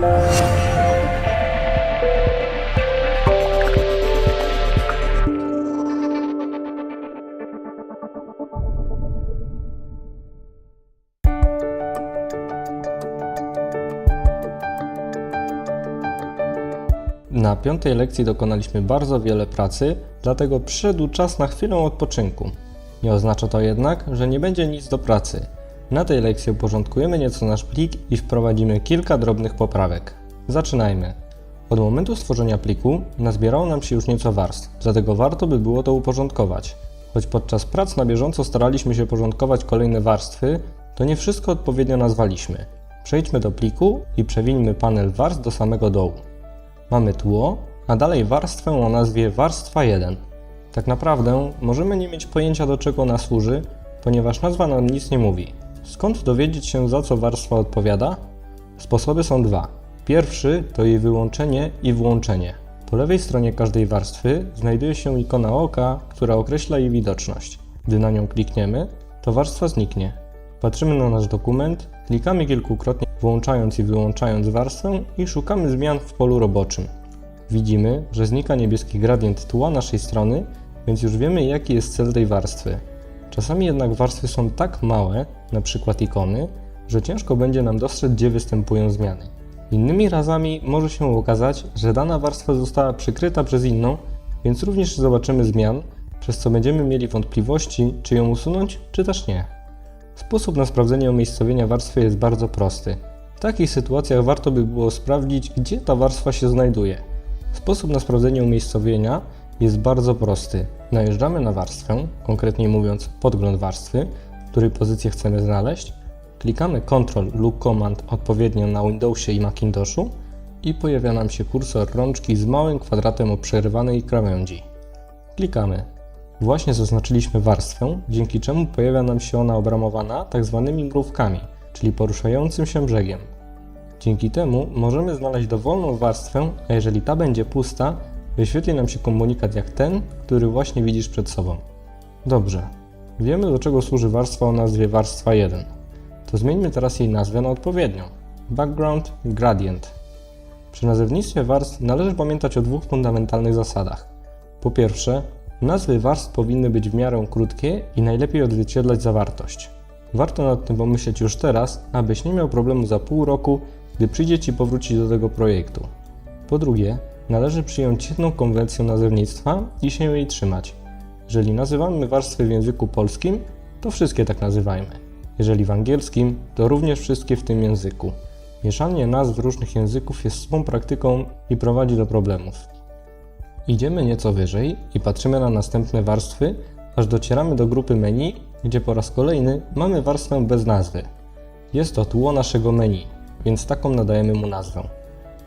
Na piątej lekcji dokonaliśmy bardzo wiele pracy, dlatego przyszedł czas na chwilę odpoczynku. Nie oznacza to jednak, że nie będzie nic do pracy. Na tej lekcji uporządkujemy nieco nasz plik i wprowadzimy kilka drobnych poprawek. Zaczynajmy. Od momentu stworzenia pliku nazbierało nam się już nieco warstw, dlatego warto by było to uporządkować. Choć podczas prac na bieżąco staraliśmy się porządkować kolejne warstwy, to nie wszystko odpowiednio nazwaliśmy. Przejdźmy do pliku i przewińmy panel warstw do samego dołu. Mamy tło, a dalej warstwę o nazwie warstwa 1. Tak naprawdę możemy nie mieć pojęcia do czego ona służy, ponieważ nazwa nam nic nie mówi. Skąd dowiedzieć się za co warstwa odpowiada? Sposoby są dwa. Pierwszy to jej wyłączenie i włączenie. Po lewej stronie każdej warstwy znajduje się ikona oka, która określa jej widoczność. Gdy na nią klikniemy, to warstwa zniknie. Patrzymy na nasz dokument, klikamy kilkukrotnie włączając i wyłączając warstwę i szukamy zmian w polu roboczym. Widzimy, że znika niebieski gradient tła naszej strony, więc już wiemy jaki jest cel tej warstwy. Czasami jednak warstwy są tak małe, np. ikony, że ciężko będzie nam dostrzec gdzie występują zmiany. Innymi razami może się okazać, że dana warstwa została przykryta przez inną, więc również nie zobaczymy zmian, przez co będziemy mieli wątpliwości, czy ją usunąć, czy też nie. Sposób na sprawdzenie umiejscowienia warstwy jest bardzo prosty. W takich sytuacjach warto by było sprawdzić, gdzie ta warstwa się znajduje. Sposób na sprawdzenie umiejscowienia jest bardzo prosty. Najeżdżamy na warstwę, konkretnie mówiąc podgląd warstwy, której pozycję chcemy znaleźć, klikamy Ctrl lub Command odpowiednio na Windowsie i Macintoshu i pojawia nam się kursor rączki z małym kwadratem o przerywanej krawędzi. Klikamy. Właśnie zaznaczyliśmy warstwę, dzięki czemu pojawia nam się ona obramowana tak zwanymi mrówkami, czyli poruszającym się brzegiem. Dzięki temu możemy znaleźć dowolną warstwę, a jeżeli ta będzie pusta, wyświetli nam się komunikat jak ten, który właśnie widzisz przed sobą. Dobrze, wiemy do czego służy warstwa o nazwie warstwa 1. To zmieńmy teraz jej nazwę na odpowiednią. Background Gradient. Przy nazewnictwie warstw należy pamiętać o dwóch fundamentalnych zasadach. Po pierwsze, nazwy warstw powinny być w miarę krótkie i najlepiej odzwierciedlać zawartość. Warto nad tym pomyśleć już teraz, abyś nie miał problemu za pół roku, gdy przyjdzie Ci powrócić do tego projektu. Po drugie, należy przyjąć jedną konwencję nazewnictwa i się jej trzymać. Jeżeli nazywamy warstwy w języku polskim, to wszystkie tak nazywajmy. Jeżeli w angielskim, to również wszystkie w tym języku. Mieszanie nazw różnych języków jest złą praktyką i prowadzi do problemów. Idziemy nieco wyżej i patrzymy na następne warstwy, aż docieramy do grupy menu, gdzie po raz kolejny mamy warstwę bez nazwy. Jest to tło naszego menu, więc taką nadajemy mu nazwę.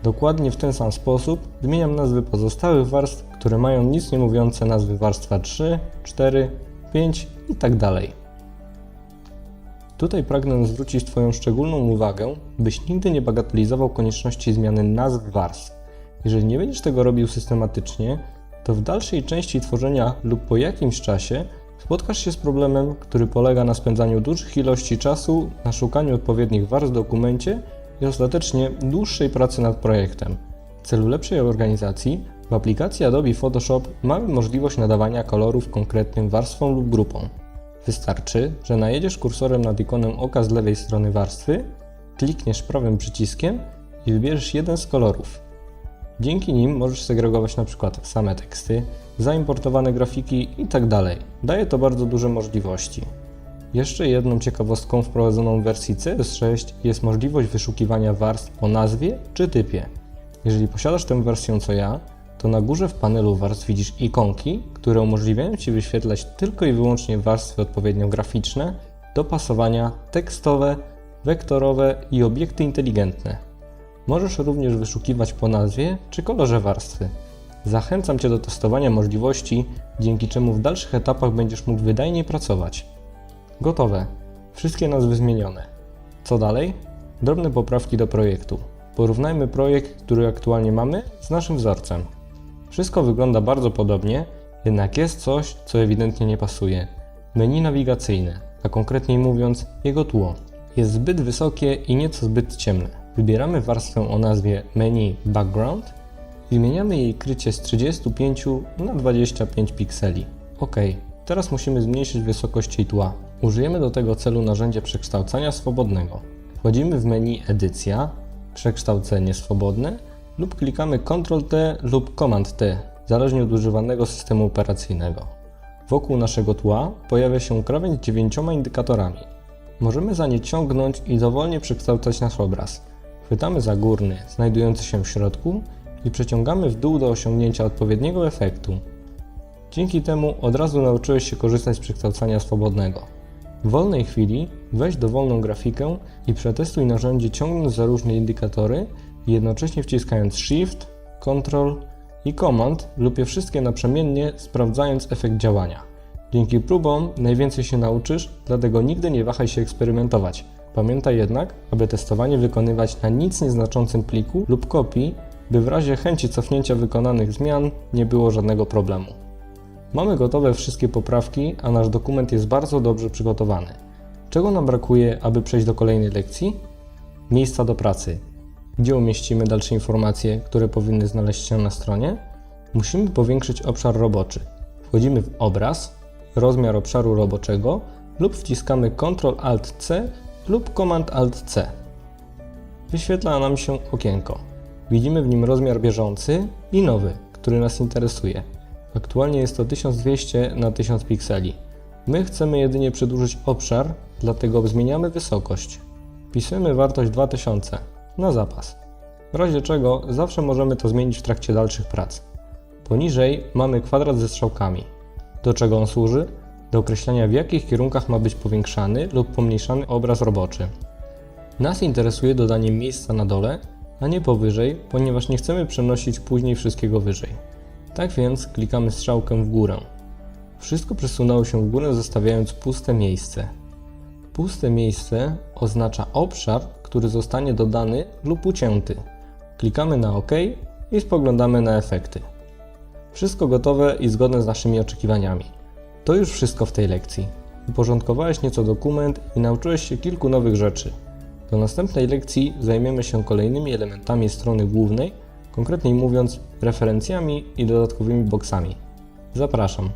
Dokładnie w ten sam sposób zmieniam nazwy pozostałych warstw, które mają nic nie mówiące nazwy warstwa 3, 4, 5 i tak dalej. Tutaj pragnę zwrócić Twoją szczególną uwagę, byś nigdy nie bagatelizował konieczności zmiany nazw warstw. Jeżeli nie będziesz tego robił systematycznie, to w dalszej części tworzenia lub po jakimś czasie spotkasz się z problemem, który polega na spędzaniu dużych ilości czasu na szukaniu odpowiednich warstw w dokumencie i ostatecznie dłuższej pracy nad projektem. W celu lepszej organizacji w aplikacji Adobe Photoshop mamy możliwość nadawania kolorów konkretnym warstwom lub grupom. Wystarczy, że najedziesz kursorem nad ikonem oka z lewej strony warstwy, klikniesz prawym przyciskiem i wybierzesz jeden z kolorów. Dzięki nim możesz segregować np. same teksty, zaimportowane grafiki itd. Daje to bardzo duże możliwości. Jeszcze jedną ciekawostką wprowadzoną w wersji CS6 jest możliwość wyszukiwania warstw o nazwie czy typie. Jeżeli posiadasz tę wersję co ja, to na górze w panelu warstw widzisz ikonki, które umożliwiają Ci wyświetlać tylko i wyłącznie warstwy odpowiednio graficzne, dopasowania, tekstowe, wektorowe i obiekty inteligentne. Możesz również wyszukiwać po nazwie czy kolorze warstwy. Zachęcam Cię do testowania możliwości, dzięki czemu w dalszych etapach będziesz mógł wydajniej pracować. Gotowe. Wszystkie nazwy zmienione. Co dalej? Drobne poprawki do projektu. Porównajmy projekt, który aktualnie mamy, z naszym wzorcem. Wszystko wygląda bardzo podobnie, jednak jest coś, co ewidentnie nie pasuje. Menu nawigacyjne, a konkretniej mówiąc, jego tło, jest zbyt wysokie i nieco zbyt ciemne. Wybieramy warstwę o nazwie Menu Background i zmieniamy jej krycie z 35 na 25 pikseli. OK, teraz musimy zmniejszyć wysokość jej tła. Użyjemy do tego celu narzędzia przekształcania swobodnego. Wchodzimy w menu Edycja, Przekształcenie swobodne lub klikamy Ctrl-T lub Command-T, zależnie od używanego systemu operacyjnego. Wokół naszego tła pojawia się krawędź z dziewięcioma indykatorami. Możemy za nie ciągnąć i dowolnie przekształcać nasz obraz. Chwytamy za górny, znajdujący się w środku i przeciągamy w dół do osiągnięcia odpowiedniego efektu. Dzięki temu od razu nauczyłeś się korzystać z przekształcania swobodnego. W wolnej chwili weź dowolną grafikę i przetestuj narzędzie ciągnąc za różne indykatory jednocześnie wciskając Shift, Ctrl i Command lub je wszystkie naprzemiennie sprawdzając efekt działania. Dzięki próbom najwięcej się nauczysz, dlatego nigdy nie wahaj się eksperymentować. Pamiętaj jednak, aby testowanie wykonywać na nic nieznaczącym pliku lub kopii, by w razie chęci cofnięcia wykonanych zmian nie było żadnego problemu. Mamy gotowe wszystkie poprawki, a nasz dokument jest bardzo dobrze przygotowany. Czego nam brakuje, aby przejść do kolejnej lekcji? Miejsca do pracy. Gdzie umieścimy dalsze informacje, które powinny znaleźć się na stronie? Musimy powiększyć obszar roboczy. Wchodzimy w obraz, rozmiar obszaru roboczego lub wciskamy Ctrl-Alt-C lub Command-Alt-C. Wyświetla nam się okienko. Widzimy w nim rozmiar bieżący i nowy, który nas interesuje. Aktualnie jest to 1200 na 1000 pikseli. My chcemy jedynie przedłużyć obszar, dlatego zmieniamy wysokość. Wpisujemy wartość 2000 na zapas. W razie czego zawsze możemy to zmienić w trakcie dalszych prac. Poniżej mamy kwadrat ze strzałkami. Do czego on służy? Do określenia w jakich kierunkach ma być powiększany lub pomniejszany obraz roboczy. Nas interesuje dodanie miejsca na dole, a nie powyżej, ponieważ nie chcemy przenosić później wszystkiego wyżej. Tak więc klikamy strzałkę w górę. Wszystko przesunęło się w górę, zostawiając puste miejsce. Puste miejsce oznacza obszar, który zostanie dodany lub ucięty. Klikamy na OK i spoglądamy na efekty. Wszystko gotowe i zgodne z naszymi oczekiwaniami. To już wszystko w tej lekcji. Uporządkowałeś nieco dokument i nauczyłeś się kilku nowych rzeczy. Do następnej lekcji zajmiemy się kolejnymi elementami strony głównej, konkretniej mówiąc referencjami i dodatkowymi boksami. Zapraszam.